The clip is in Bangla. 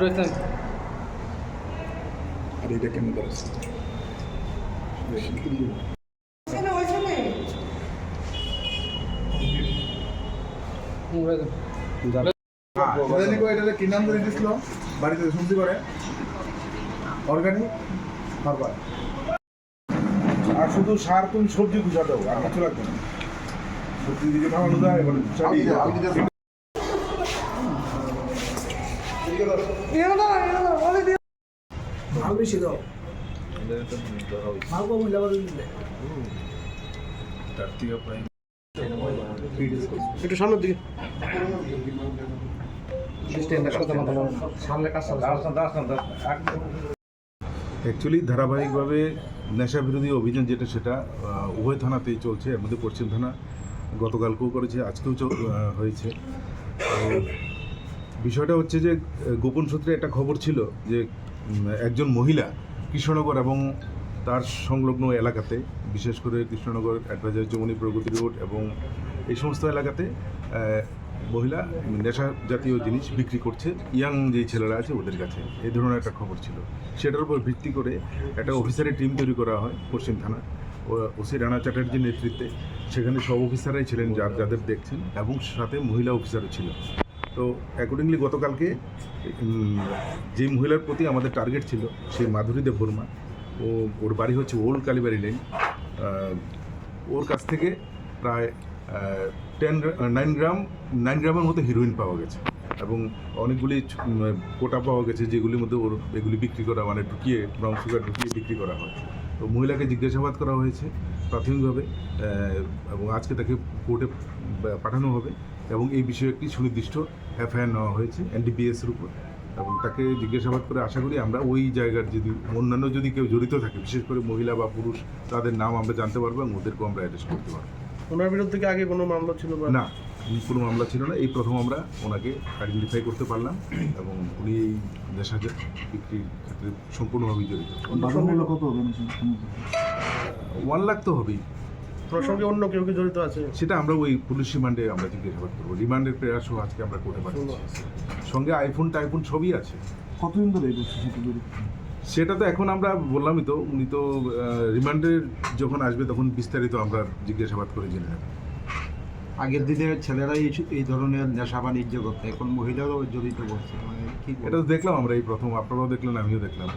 রয়েছেন? আর এটা কেন কি? নাম ধরে দিছিল বাড়িতে সবজি করে অর্গানিক হারবার আর শুধু সার তুমি সবজি গুছা দাও আর কিছু লাগবে না। সবজি দিকে খাওয়ানো যায় এবারে মাল বেশি দাও হইলে একটু সামনের দিকে। অ্যাকচুয়ালি ধারাবাহিকভাবে নেশা বিরোধী অভিযান যেটা সেটা উভয় থানাতেই চলছে, এর মধ্যে পশ্চিম থানা গতকালকেও করেছে, আজকেও হয়েছে। বিষয়টা হচ্ছে যে, গোপন সূত্রে একটা খবর ছিল যে একজন মহিলা কৃষ্ণনগর এবং তার সংলগ্ন এলাকাতে, বিশেষ করে কৃষ্ণনগর অ্যাডভাইজার জমনি প্রগতি রোড এবং এই সমস্ত এলাকাতে মহিলা নেশা জাতীয় জিনিস বিক্রি করছে, ইয়াং যে ছেলেরা আছে ওদের কাছে। এই ধরনের একটা খবর ছিল। সেটার উপর ভিত্তি করে একটা অফিসারের টিম তৈরি করা হয় পশ্চিম থানা। ওসি রানা চ্যাটার্জির নেতৃত্বে। সেখানে সব অফিসারাই ছিলেন, যার, যাদের দেখছেন, এবং সাথে মহিলা অফিসারও ছিল। তো অ্যাকর্ডিংলি গতকালকে যে মহিলার প্রতি আমাদের টার্গেট ছিল, সেই মাধুরী দেব বর্মা, ও, ওর বাড়ি হচ্ছে ওল্ড কালীবাড়ি লেন ওর কাছ থেকে প্রায় টেন নাইন গ্রাম নাইন গ্রামের মতো হিরোইন পাওয়া গেছে। এবং অনেকগুলি কোটা পাওয়া গেছে, যেগুলির মধ্যে ওর, এগুলি বিক্রি করা মানে ঢুকিয়ে ব্রাউন সুগার ঢুকিয়ে বিক্রি করা হয়। তো মহিলাকে জিজ্ঞাসাবাদ করা হয়েছে প্রাথমিকভাবে এবং আজকে তাকে কোর্টে পাঠানো হবে এবং এই বিষয়ে একটি সুনির্দিষ্ট এফআইআর নেওয়া হয়েছে এনডিপিএসের উপর। এবং তাকে জিজ্ঞাসাবাদ করে আশা করি আমরা ওই জায়গার যদি অন্যান্য যদি কেউ জড়িত থাকে বিশেষ করে মহিলা বা পুরুষ তাদের নাম আমরা জানতে পারব এবং ওদেরকেও আমরা অ্যারেস্ট করতে পারব। ওনার বিরুদ্ধে কি আগে কোনো মামলা ছিল না কোনো মামলা ছিল না। এই প্রথম আমরা ওনাকে আইডেন্টিফাই করতে পারলাম এবং উনি এই নেশা বিক্রির ক্ষেত্রে সম্পূর্ণভাবে জড়িত। ওয়ান লাখ তো হবেই। ওনার সঙ্গে অন্য কেউ কি জড়িত আছে? সেটা আমরা ওই পুলিশ রিমান্ডে আমরা জিজ্ঞাসাবাদ করব রিমান্ডের প্রেয়ার সহ আজকে আমরা কোর্টে পাঠাচ্ছি সঙ্গে আইফোন টাইফোন সবই আছে। কতদিন ধরে সেটা তো এখন আমরা বললামই তো উনি তো রিমান্ডে যখন আসবে তখন বিস্তারিত আমরা জিজ্ঞাসাবাদ করে জেনে নেব। আগের দিনে ছেলেরাই এই- এই ধরনের নেশা বাণিজ্য করতো এখন মহিলারাও জড়িত করছে মানে কি এটা তো দেখলাম আমরা এই প্রথম আপনারাও দেখলেন আমিও দেখলাম।